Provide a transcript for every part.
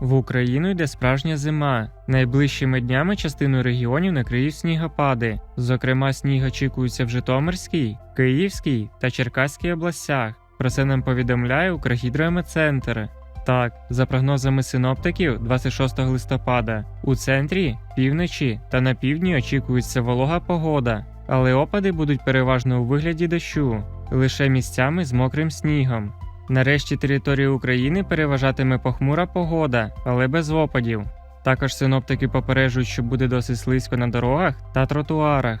В Україну йде справжня зима. Найближчими днями частину регіонів накриють снігопади. Зокрема, сніг очікується в Житомирській, Київській та Черкаській областях. Про це нам повідомляє Укргідрометцентр. Так, за прогнозами синоптиків, 26 листопада у центрі, півночі та на півдні очікується волога погода, але опади будуть переважно у вигляді дощу, лише місцями з мокрим снігом. Нарешті території України переважатиме похмура погода, але без опадів. Також синоптики попереджують, що буде досить слизько на дорогах та тротуарах.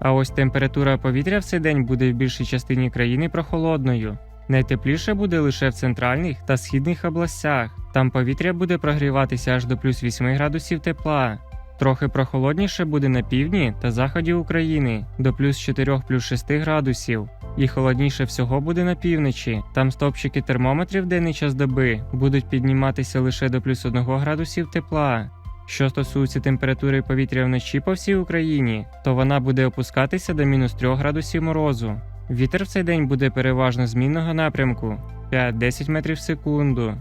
А ось температура повітря в цей день буде в більшій частині країни прохолодною. Найтепліше буде лише в центральних та східних областях. Там повітря буде прогріватися аж до плюс 8 градусів тепла. Трохи прохолодніше буде на півдні та заході України до плюс 4 плюс 6 градусів. І холодніше всього буде на півночі. Там стопчики термометрів денний час доби будуть підніматися лише до плюс 1 градусів тепла. Що стосується температури повітря вночі по всій Україні, то вона буде опускатися до мінус 3 градусів морозу. Вітер в цей день буде переважно змінного напрямку 5-10 метрів в секунду.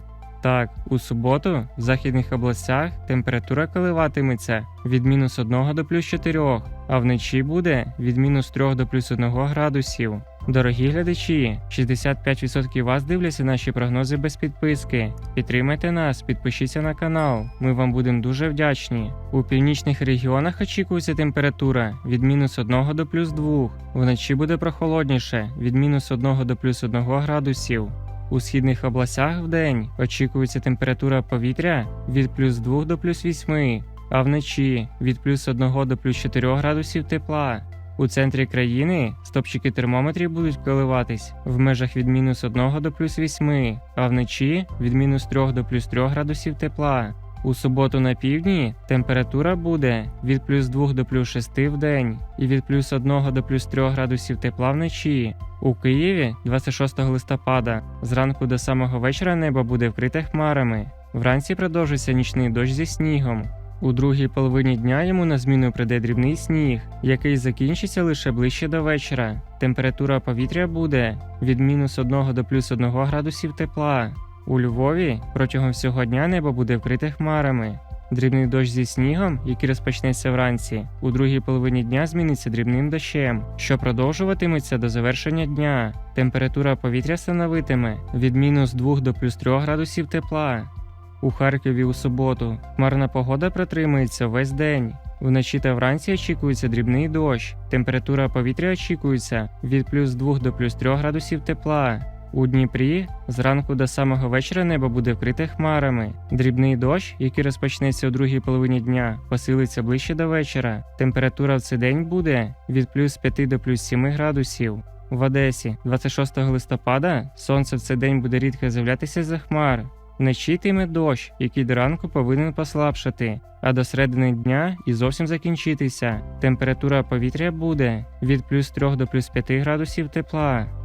Так, у суботу в західних областях температура коливатиметься від мінус 1 до плюс 4, а вночі буде від мінус 3 до плюс 1 градусів. Дорогі глядачі, 65% вас дивляться наші прогнози без підписки. Підтримайте нас, підпишіться на канал. Ми вам будемо дуже вдячні. У північних регіонах очікується температура від мінус 1 до плюс 2. Вночі буде прохолодніше від мінус 1 до плюс 1 градусів. У східних областях вдень очікується температура повітря від плюс 2 до плюс 8, а вночі від плюс 1 до плюс 4 градусів тепла. У центрі країни стопчики термометрів будуть коливатись в межах від мінус 1 до плюс 8, а вночі від мінус 3 до плюс 3 градусів тепла. У суботу на півдні температура буде від плюс 2 до плюс 6 в день і від плюс 1 до плюс 3 градусів тепла вночі. У Києві 26 листопада зранку до самого вечора небо буде вкрите хмарами. Вранці продовжиться нічний дощ зі снігом. У другій половині дня йому на зміну прийде дрібний сніг, який закінчиться лише ближче до вечора. Температура повітря буде від мінус 1 до плюс 1 градусів тепла. У Львові протягом всього дня небо буде вкрите хмарами. Дрібний дощ зі снігом, який розпочнеться вранці, у другій половині дня зміниться дрібним дощем, що продовжуватиметься до завершення дня. Температура повітря становитиме від мінус 2 до плюс 3 градусів тепла. У Харкові у суботу хмарна погода протримується весь день. Вночі та вранці очікується дрібний дощ. Температура повітря очікується від плюс 2 до плюс 3 градусів тепла. У Дніпрі зранку до самого вечора небо буде вкрите хмарами. Дрібний дощ, який розпочнеться у другій половині дня, посилиться ближче до вечора. Температура в цей день буде від плюс 5 до плюс 7 градусів. В Одесі 26 листопада сонце в цей день буде рідко з'являтися за хмар. Вночі йтиме дощ, який до ранку повинен послабшати, а до середини дня і зовсім закінчитися. Температура повітря буде від плюс 3 до плюс 5 градусів тепла.